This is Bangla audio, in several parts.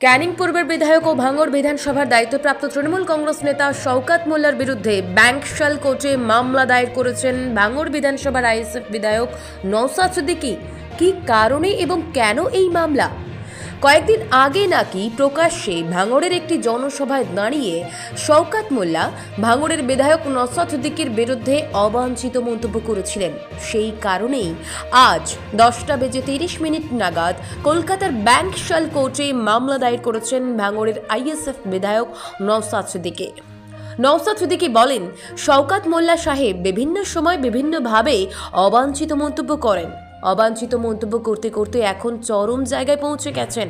ক্যানিং পূর্বের বিধায়ক ও ভাঙড় বিধানসভার দায়িত্বপ্রাপ্ত তৃণমূল কংগ্রেস নেতা শওকাত মোল্লার বিরুদ্ধে ব্যাংক শাল কোর্টে মামলা দায়ের করেছেন ভাঙড় বিধানসভার আইএসএফ বিধায়ক নৌসাদ সিদ্দিকী। কী কারণে এবং কেন এই মামলা? কয়েকদিন আগে নাকি প্রকাশ্যে ভাঙড়ের একটি জনসভায় দাঁড়িয়ে শওকাত মোল্লা ভাঙড়ের বিধায়ক নসরত সিদ্দিকির বিরুদ্ধে অবাঞ্ছিত মন্তব্য করেছিলেন। সেই কারণেই আজ দশটা বেজে তিরিশ মিনিট নাগাদ কলকাতার ব্যাংক শাল কোর্টে মামলা দায়ের করেছেন ভাঙড়ের আইএসএফ বিধায়ক নওসাদ সিদ্দিকী নওসাদ সিদ্দিকী বলেন, শওকাত মোল্লা সাহেব বিভিন্ন সময় বিভিন্নভাবে অবাঞ্ছিত মন্তব্য করেন। অবাঞ্ছিত মন্তব্য করতে করতে এখন চরম জায়গায় পৌঁছে গেছেন।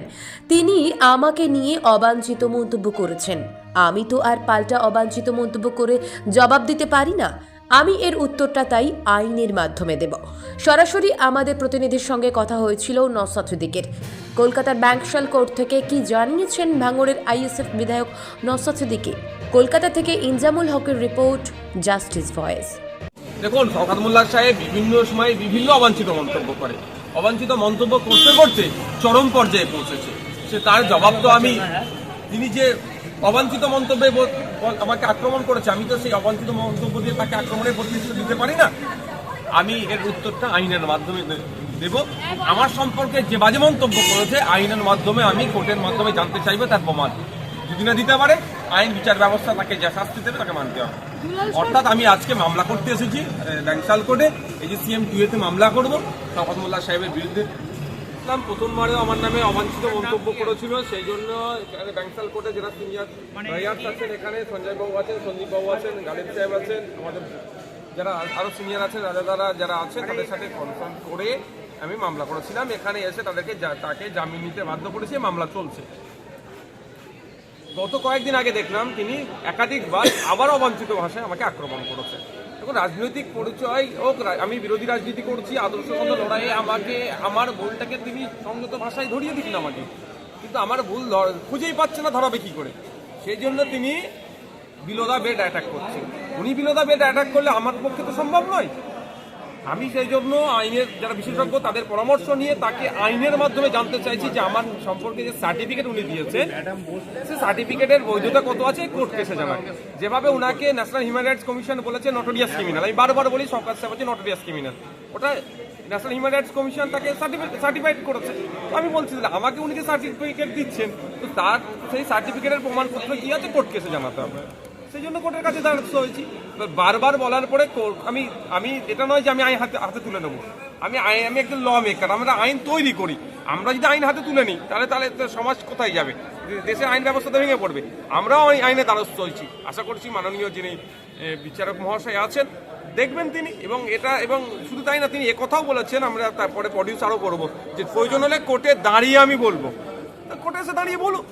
তিনি আমাকে নিয়ে অবাঞ্ছিত মন্তব্য করেছেন। আমি তো আর পাল্টা অবাঞ্ছিত মন্তব্য করে জবাব দিতে পারি না। আমি এর উত্তরটা তাই আইনের মাধ্যমে দেব। সরাসরি আমাদের প্রতিনিধির সঙ্গে কথা হয়েছিল নসাদ কলকাতার ব্যাংকশাল কোর্ট থেকে কি জানিয়েছেন ভাঙড়ের আইএসএফ বিধায়ক নসাদ কলকাতা থেকে ইনজামুল হকের রিপোর্ট, জাস্টিস ভয়েস। দেখুন, শওকাত মোল্লা সাহেব বিভিন্ন সময় বিভিন্ন অবাঞ্ছিত মন্তব্য করে। অবাঞ্ছিত মন্তব্য করতে করতে চরম পর্যায়ে পৌঁছেছে। সে তার জবাব তো আমি, তিনি যে অবাঞ্ছিত মন্তব্যে আমাকে আক্রমণ করেছে, আমি তো সেই অবাঞ্ছিত মন্তব্য দিয়ে তাকে আক্রমণের প্রতিশ্রুতি দিতে পারি না। আমি এর উত্তরটা আইনের মাধ্যমে দেব। আমার সম্পর্কে যে বাজে মন্তব্য করেছে, আইনের মাধ্যমে আমি, কোর্টের মাধ্যমে জানতে চাইব তার প্রমাণ। যদি না দিতে পারে, আইন বিচার ব্যবস্থা তাকে যা শাস্তি দেবে তাকে মানতে হবে। অর্থাৎ আমি আজকে মামলা করতে এসেছি ব্যাংসাল কোর্টে। এই যে সিএম টুয়েতে মামলা করব শওকত মোল্লা সাহেবের বিরুদ্ধে। ইসলাম প্রথমবারেও আমার নামে অবাঞ্ছিত মন্তব্য করেছিল সেই জন্য এখানে ব্যাংসাল কোর্টে যারা সিনিয়র লয়ার্স আছেন এখানে সঞ্জয় বাবু আছেন সন্দীপ বাবু আছেন গালিব সাহেব আছেন আমাদের যারা আরও সিনিয়র আছেন রাজাদারা যারা আছেন তাদের সাথে কনফার্ম করে আমি মামলা করেছিলাম। এখানে এসে তাদেরকে তাকে জামিন নিতে বাধ্য করেছি মামলা চলছে। গত কয়েকদিন আগে দেখলাম তিনি একাধিকবার আবার অবাঞ্ছিত ভাষায় আমাকে আক্রমণ করেছে। এখন রাজনৈতিক পরিচয় হোক আমি বিরোধী রাজনীতি করছি, আদর্শগত লড়াইয়ে আমাকে, আমার ভুলটাকে তিনি সংযত ভাষায় ধরিয়ে দিচ্ছেন আমাকে। কিন্তু আমার ভুল খুঁজেই পাচ্ছে না ধরাবে কি করে? সেই জন্য তিনি বিলোদা বেড অ্যাটাক করছেন। উনি বিলোদা বেড অ্যাটাক করলে আমার পক্ষে তো সম্ভব নয়। আমি সেই জন্য আইনের যারা বিশেষজ্ঞ, তাদের পরামর্শ নিয়ে তাকে আইনের মাধ্যমে জানতে চাইছি যে আমার সম্পর্কে যে সার্টিফিকেট উনি দিয়েছেন, সে সার্টিফিকেটের বৈধতা কত আছে কোর্ট কেসে জানায়। যেভাবে উনাকে ন্যাশনাল হিউম্যান রাইটস কমিশন বলেছে নটোরিয়াস ক্রিমিনাল আমি বারবার বলি সরকার সাহেব হচ্ছে নটোরিয়াস ক্রিমিনাল ওটা ন্যাশনাল হিউম্যান রাইটস কমিশন তাকে সার্টিফাইড করেছে। আমি বলছি আমাকে উনি যে সার্টিফিকেট দিচ্ছেন, তো তার, সেই সার্টিফিকেটের প্রমাণপত্র কি আছে, কোর্ট কেসে জানাতে হবে। সেই জন্য কোর্টের কাছে দ্বারস্থ হয়েছি। বারবার বলার পরে আমি আমি, এটা নয় যে আমি আইন হাতে হাতে তুলে নেব। আমি আইন আমি একজন ল মেকার আমরা আইন তৈরি করি। আমরা যদি আইন হাতে তুলে নিই, তাহলে তাহলে সমাজ কোথায় যাবে? দে- দেশের আইন ব্যবস্থা তো ভেঙে পড়বে। আমরাও আই- আইনে দ্বারস্থ হয়েছি। আশা করছি মাননীয় যিনি বিচারক মহাশয় আছেন, দেখবেন তিনি, এবং এটা, এবং শুধু তাই না, তিনি একথাও বলেছেন, আমরা তারপরে প্রডিউস আরও করব, যে প্রয়োজন হলে কোর্টে দাঁড়িয়ে আমি বলব। কোর্টে এসে দাঁড়িয়ে বলুন